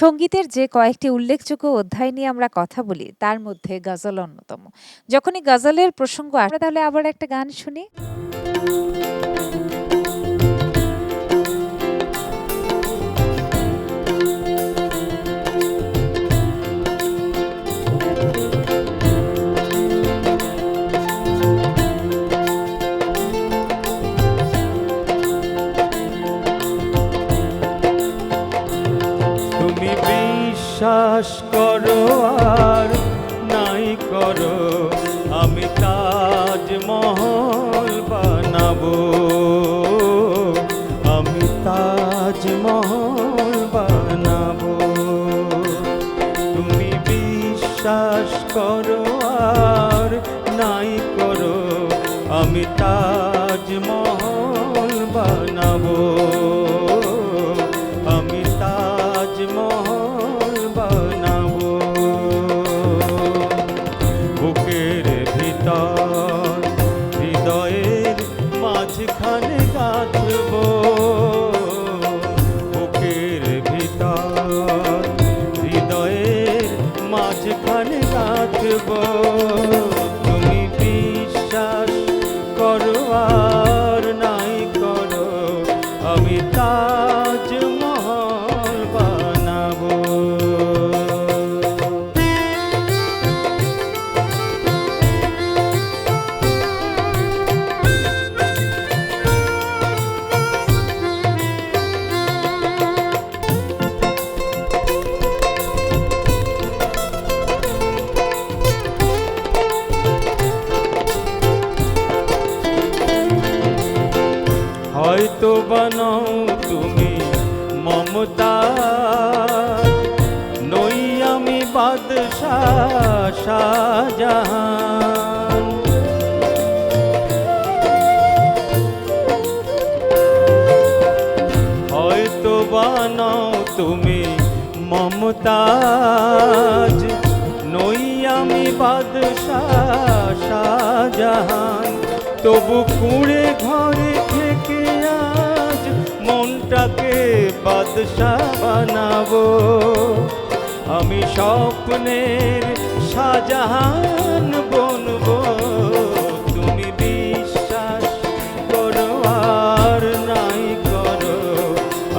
সঙ্গীতের যে কয়েকটি উল্লেখযোগ্য অধ্যায় নিয়ে আমরা কথা বলি, তার মধ্যে গজল অন্যতম। যখনই গজলের প্রসঙ্গ আসে, তাহলে আবার একটা গান শুনি। বিশ্বাস করো আর নাই করো আমি তাজমহল বানাবো। করো হয়তো বানাও তুমি মমতা। নই আমি বাদশাহ হয়তো বানাও তুমি মমতাজ নই আমি বাদশাহ শাহজাহান। তবু কুড়ে ঘরে থেকে মনটাকে বাদশাহ বানাবো। আমি স্বপ্নের শাহজাহান বনবো। তুমি বিশ্বাস করো আর নাই করো।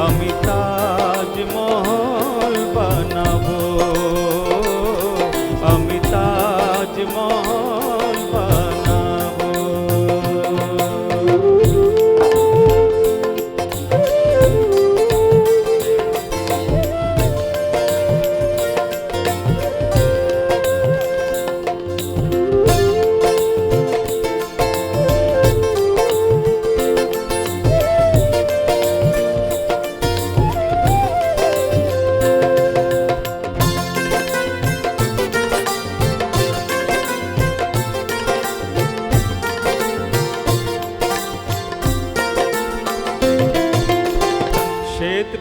আমি তাজমহল বানাবো। আমি তাজমহল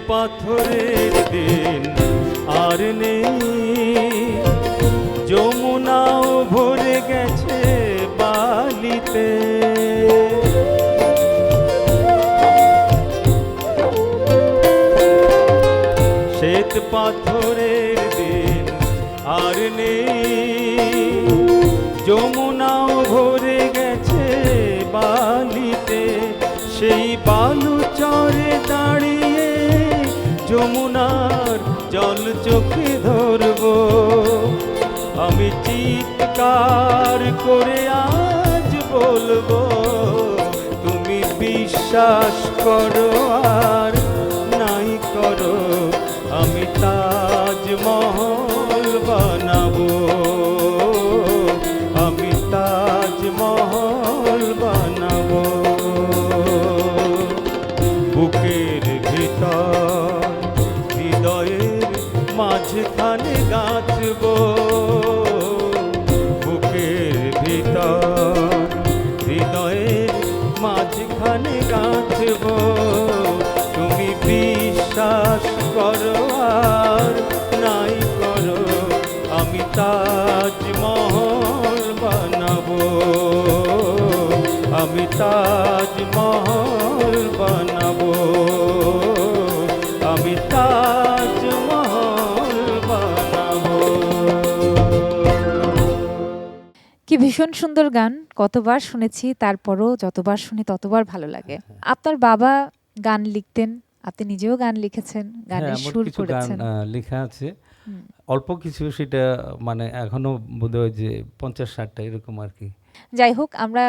পাথরের দিন আর নেই। যমুনাও ভরে গেছে বালিতে। শ্বেত পাথরের দিন আর নেই। যমুনাও ভরে গেছে বালিতে। সেই বালু চরে দাঁড়িয়ে যমুনার জল চোখে ধরব। আমি চিৎকার করে আজ বলব, তুমি বিশ্বাস করো আর নাই করো, আমি তাজমহল বানাবো। মাঝখানে গাছব বুকের ভিতর হৃদয়ের মাঝখানে গাছব তুমি বিশ্বাস করো আর ভীষণ সুন্দর গান কতবার শুনেছি তারপরও যতবার শুনি ততবার ভালো লাগে। আপনার বাবা গান লিখতেন আপনি নিজেও গান লিখেছেন গানের হ্যাঁ, সুর গান করেছেন। লেখা আছে। অল্প কিছু সেটা মানে এখনও বোধহয় যে পঞ্চাশ ষাটটা এরকম আর কি। যাই হোক আমরা